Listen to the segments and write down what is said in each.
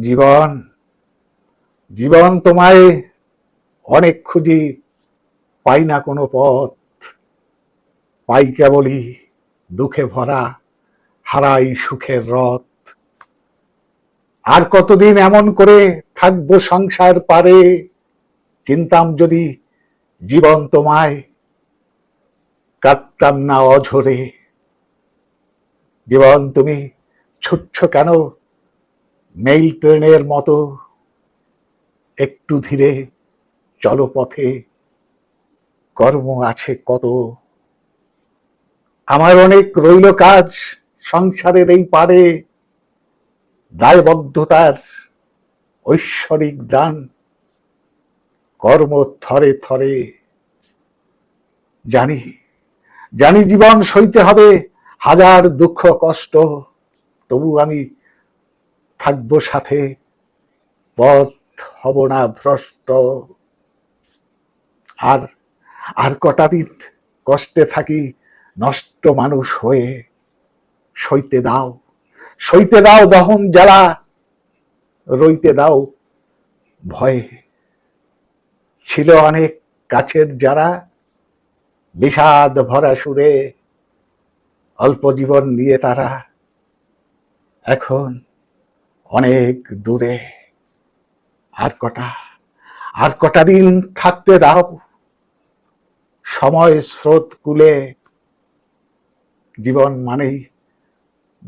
জীবন জীবন তোমায় অনেক খুঁজি, পাই না কোনো পথ। পাই কেবলই দুঃখে ভরা, হারাই সুখের রথ। আর কতদিন এমন করে থাকব সংসার পারে? চিন্তাম যদি জীবন তোমায় কাটতাম না অঝরে। জীবন তুমি ছুটছ কেন? মেইল ট্রেনের মতো একটু ধীরে চলো পথে। কর্ম আছে কত? আমার অনেক রইল কাজ সংসারের এই পারে। দায়বদ্ধতার ঐশ্বরিক দান কর্ম থরে থরে। জানি জানি জীবন সইতে হবে, হাজার দুঃখ কষ্ট, তবু আমি থাকব সাথে। পথ হব না ভ্রষ্ট। আর আর কটা দিন কষ্টে থাকি নষ্ট মানুষ হয়ে সইতে দাও। সইতে দাও দহন জ্বালা, রইতে দাও ভয়ে। ছিল অনেক কাছের যারা বিষাদ ভরা সুরে অল্প জীবন নিয়ে তারা। এখন অনেক দূরে। আর কটা? আর কটা দিন থাকতে দাও। সময় স্রোত কুলে। জীবন মানেই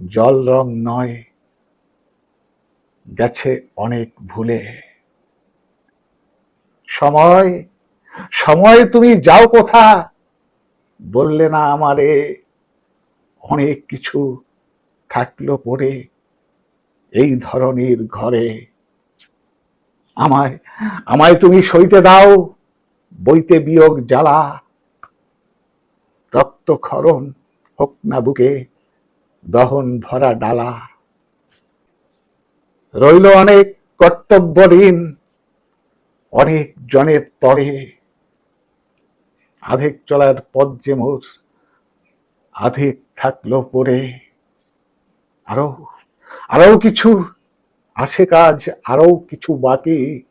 জল রং নয়। গেছে অনেক ভুলে। সময় সময় তুমি যাও কোথা? বললে না আমারে। অনেক কিছু থাকল পড়ে। এই ধরনের ঘরে আমায় আমায় তুমি সইতে দাও, বইতে বিয়োগ জ্বালা। রক্তক্ষরণ হোক না বুকে, দহন ভরা ডালা। রইল অনেক কর্তব্য ঋণ অনেক জনের তরে। আধেক চলার পথ যে মোর, আধেক থাকল পরে। আরও আরও কিছু আছে কাজ আরও কিছু বাকি।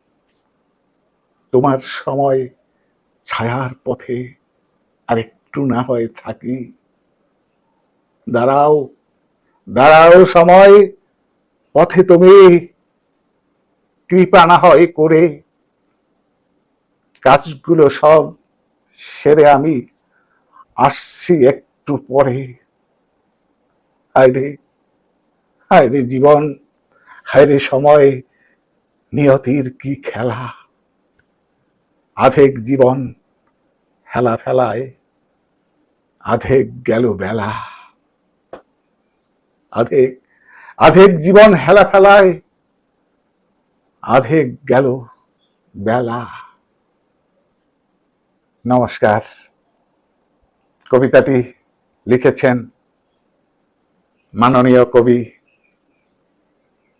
তোমার সময় ছায়ার পথে আর একটু না হয় থাকি। দাঁড়াও দাঁড়াও সময় পথে তুমি। কৃপা না হয় করে। কাজগুলো সব সেরে আমি আসছি একটু পরে। হায়রে হায়রে জীবন হায় রে সময়, নিয়তির কি খেলা? আধেক জীবন হেলা ফেলায়, আধেক গেল বেলা। আধেক আধেক জীবন হেলা ফেলায়, আধেক গেল বেলা। নমস্কার। কবিতাটি লিখেছেন মাননীয় কবি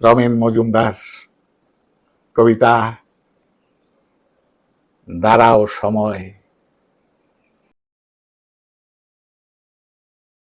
রমেন মজুমদার কবিতা দাঁড়াও সময়।